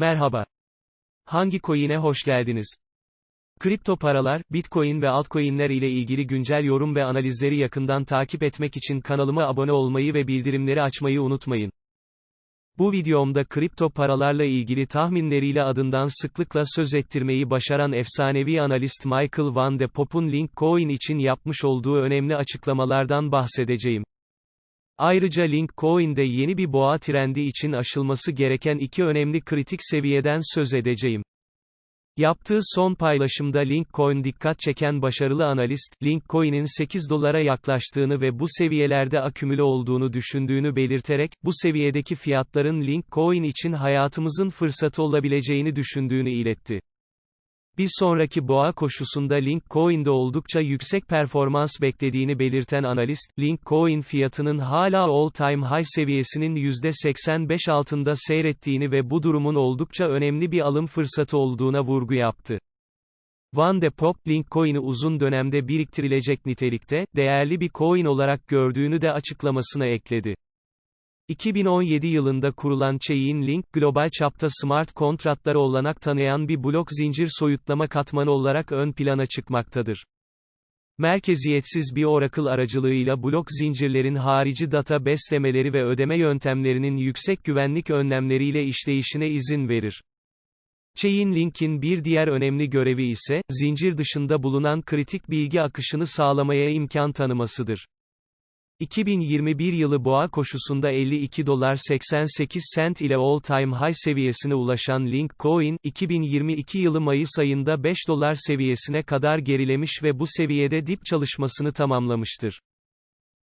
Merhaba. Hangi coin'e hoş geldiniz? Kripto paralar, Bitcoin ve altcoin'ler ile ilgili güncel yorum ve analizleri yakından takip etmek için kanalıma abone olmayı ve bildirimleri açmayı unutmayın. Bu videomda kripto paralarla ilgili tahminleriyle adından sıklıkla söz ettirmeyi başaran efsanevi analist Michael Van de Pop'un Linkcoin için yapmış olduğu önemli açıklamalardan bahsedeceğim. Ayrıca Linkcoin'de yeni bir boğa trendi için aşılması gereken iki önemli kritik seviyeden söz edeceğim. Yaptığı son paylaşımda Linkcoin dikkat çeken başarılı analist, Linkcoin'in 8 dolara yaklaştığını ve bu seviyelerde akümüle olduğunu düşündüğünü belirterek, bu seviyedeki fiyatların Linkcoin için hayatımızın fırsatı olabileceğini düşündüğünü iletti. Bir sonraki boğa koşusunda Linkcoin'de oldukça yüksek performans beklediğini belirten analist, Linkcoin fiyatının hala all-time high seviyesinin %85 altında seyrettiğini ve bu durumun oldukça önemli bir alım fırsatı olduğuna vurgu yaptı. Van de Pop, Linkcoin'i uzun dönemde biriktirilecek nitelikte, değerli bir coin olarak gördüğünü de açıklamasına ekledi. 2017 yılında kurulan Chainlink, global çapta smart kontratlara olanak tanıyan bir blok zincir soyutlama katmanı olarak ön plana çıkmaktadır. Merkeziyetsiz bir Oracle aracılığıyla blok zincirlerin harici data beslemeleri ve ödeme yöntemlerinin yüksek güvenlik önlemleriyle işleyişine izin verir. Chainlink'in bir diğer önemli görevi ise, zincir dışında bulunan kritik bilgi akışını sağlamaya imkan tanımasıdır. 2021 yılı boğa koşusunda 52 dolar 88 sent ile all-time high seviyesine ulaşan Linkcoin, 2022 yılı Mayıs ayında 5 dolar seviyesine kadar gerilemiş ve bu seviyede dip çalışmasını tamamlamıştır.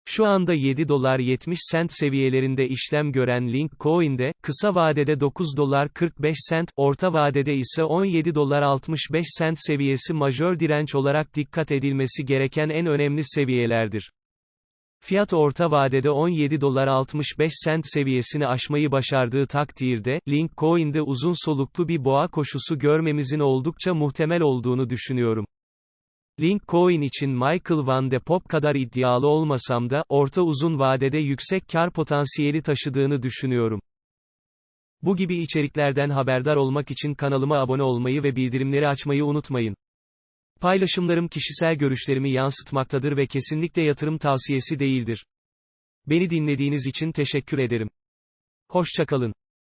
Şu anda 7 dolar 70 sent seviyelerinde işlem gören Linkcoin'de, kısa vadede 9 dolar 45 sent, orta vadede ise 17 dolar 65 sent seviyesi majör direnç olarak dikkat edilmesi gereken en önemli seviyelerdir. Fiyat orta vadede 17 dolar 65 sent seviyesini aşmayı başardığı takdirde, Linkcoin'de uzun soluklu bir boğa koşusu görmemizin oldukça muhtemel olduğunu düşünüyorum. Linkcoin için Michael Van de Pop kadar iddialı olmasam da, orta uzun vadede yüksek kar potansiyeli taşıdığını düşünüyorum. Bu gibi içeriklerden haberdar olmak için kanalıma abone olmayı ve bildirimleri açmayı unutmayın. Paylaşımlarım kişisel görüşlerimi yansıtmaktadır ve kesinlikle yatırım tavsiyesi değildir. Beni dinlediğiniz için teşekkür ederim. Hoşçakalın.